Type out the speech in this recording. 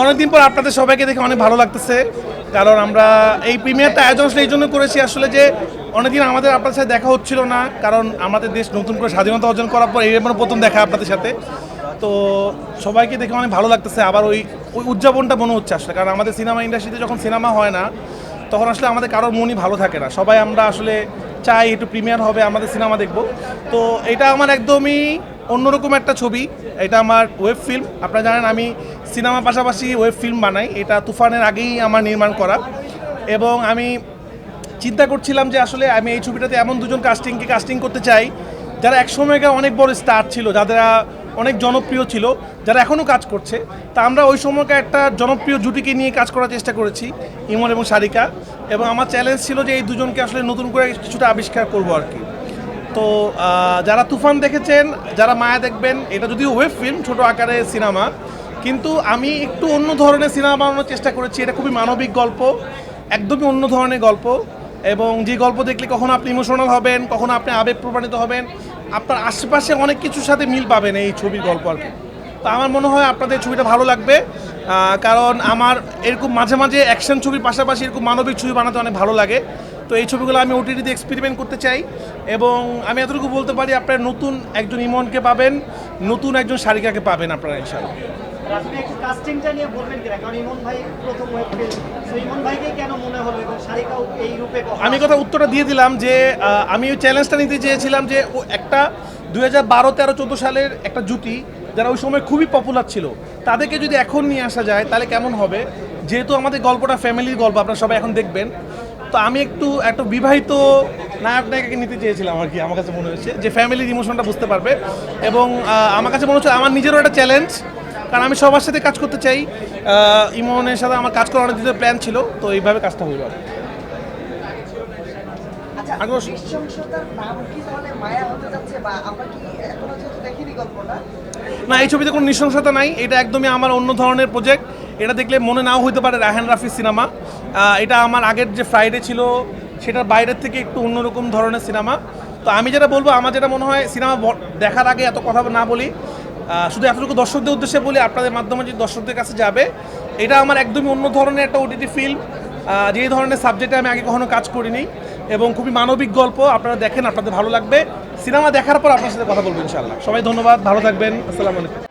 অনেকদিন পর আপনাদের সবাইকে দেখে অনেক ভালো লাগতেছে, কারণ আমরা এই প্রিমিয়ারটা আয়োজন এই জন্য করেছি আসলে যে অনেকদিন আমাদের আপনাদের সাথে দেখা হচ্ছিল না, কারণ আমাদের দেশ নতুন করে স্বাধীনতা অর্জন করার পর এই প্রথম দেখা আপনাদের সাথে। তো সবাইকে দেখে অনেক ভালো লাগতেছে, আবার ওই ওই উদযাপনটা মনে হচ্ছে আসলে, কারণ আমাদের সিনেমা ইন্ডাস্ট্রিতে যখন সিনেমা হয় না, তখন আসলে আমাদের কারোর মনই ভালো থাকে না। সবাই আমরা আসলে চাই একটু প্রিমিয়ার হবে, আমাদের সিনেমা দেখব। তো এটা আমার একদমই অন্যরকম একটা ছবি, এটা আমার ওয়েব ফিল্ম আপনারা জানেন আমি সিনেমা পাশাপাশি ওয়েব ফিল্ম বানাই, এটা তুফানের আগেই আমার নির্মাণ করা। এবং আমি চিন্তা করছিলাম যে আসলে আমি এই ছবিটাতে এমন দুজন কাস্টিংকে কাস্টিং করতে চাই, যারা একসময়কার অনেক বড় স্টার ছিল, যারা অনেক জনপ্রিয় ছিল, যারা এখনও কাজ করছে। তা আমরা ওই সময়কার একটা জনপ্রিয় জুটিকে নিয়ে কাজ করার চেষ্টা করেছি, ইমন এবং সারিকা। এবং আমার চ্যালেঞ্জ ছিল যে এই দুজনকে আসলে নতুন করে কিছুটা আবিষ্কার করব আর কি। তো যারা তুফান দেখেছেন, যারা মায়া দেখবেন, এটা যদিও ওয়েব ফিল্ম ছোট আকারে সিনেমা, কিন্তু আমি একটু অন্য ধরনের সিনেমা বানানোর চেষ্টা করেছি। এটা খুবই মানবিক গল্প, একদমই অন্য ধরনের গল্প, এবং যে গল্প দেখলে কখনো আপনি ইমোশনাল হবেন, কখনো আপনি আবেগ প্রমাণিত হবেন, আপনার আশেপাশে অনেক কিছুর সাথে মিল পাবেন এই ছবির গল্প আর কি। তো আমার মনে হয় আপনাদের ছবিটা ভালো লাগবে কারণ আমার এরকম মাঝে মাঝে অ্যাকশন ছবির পাশাপাশি এরকম মানবিক ছবি বানাতে অনেক ভালো লাগে। তো এই ছবিগুলো আমি ওটিটিতে এক্সপেরিমেন্ট করতে চাই এবং আমি এতটুকু বলতে পারি আপনারা নতুন একজন ইমনকে পাবেন নতুন একজন সারিকাকে পাবেন আপনারা ইনশাআল্লাহ। আপনি একটু কাস্টিংটা নিয়ে বলবেন কিনা? কারণ ইমন ভাই প্রথম ওয়েব ইমন ভাইকে কেন মনে হলো এবং সারিকাও এই রূপে আমি কথা উত্তরটা দিয়ে দিলাম যে আমি ওই চ্যালেঞ্জটা নিতে চেয়েছিলাম যে ও একটা দুই হাজার বারো তেরো চোদ্দ সালের একটা জুটি যারা ওই সময় খুবই পপুলার ছিল তাদেরকে যদি এখন নিয়ে আসা যায় তাহলে কেমন হবে? যেহেতু আমাদের গল্পটা ফ্যামিলির গল্প আপনারা সবাই এখন দেখবেন। তো আমি একটু একটা বিবাহিত নায়ক নায়িকাকে নিতে চেয়েছিলাম আর কি আমার কাছে মনে হয়েছে। যে ফ্যামিলির ইমোশনটা বুঝতে পারবে। এবং আমার কাছে মনে হচ্ছে আমার নিজেরও একটা চ্যালেঞ্জ কারণ আমি সবার সাথে কাজ করতে চাই। ইমনের সাথে আমার কাজ করার অনেক দিনের প্ল্যান ছিল তো এইভাবে কাজটা হইল আর আচ্ছা না এই ছবিতে কোনো নৃশংসতা নাই। এটা একদমই আমার অন্য ধরনের প্রজেক্ট এটা দেখলে মনে নাও হইতে পারে রায়হান রাফি সিনেমা এটা আমার আগের যে ফ্রাইডে ছিল, সেটার বাইরের থেকে একটু অন্যরকম ধরনের সিনেমা। তো আমি যেটা বলব, আমার যেটা মনে হয়, সিনেমা দেখার আগে এত কথা না বলি। শুধু এতটুকু দর্শকদের উদ্দেশ্যে বলি, আপনাদের মাধ্যমে যে দর্শকদের কাছে যাবে, এটা আমার একদমই অন্য ধরনের একটা ওটিটি ফিল্ম যে ধরনের সাবজেক্টে আমি আগে কখনো কাজ করিনি। এবং খুবই মানবিক গল্প, আপনারা দেখেন, আপনাদের ভালো লাগবে। সিনেমা দেখার পর আপনার সাথে কথা বলব, ইনশাআল্লাহ। সবাই ধন্যবাদ, ভালো থাকবেন, আসসালামু আলাইকুম।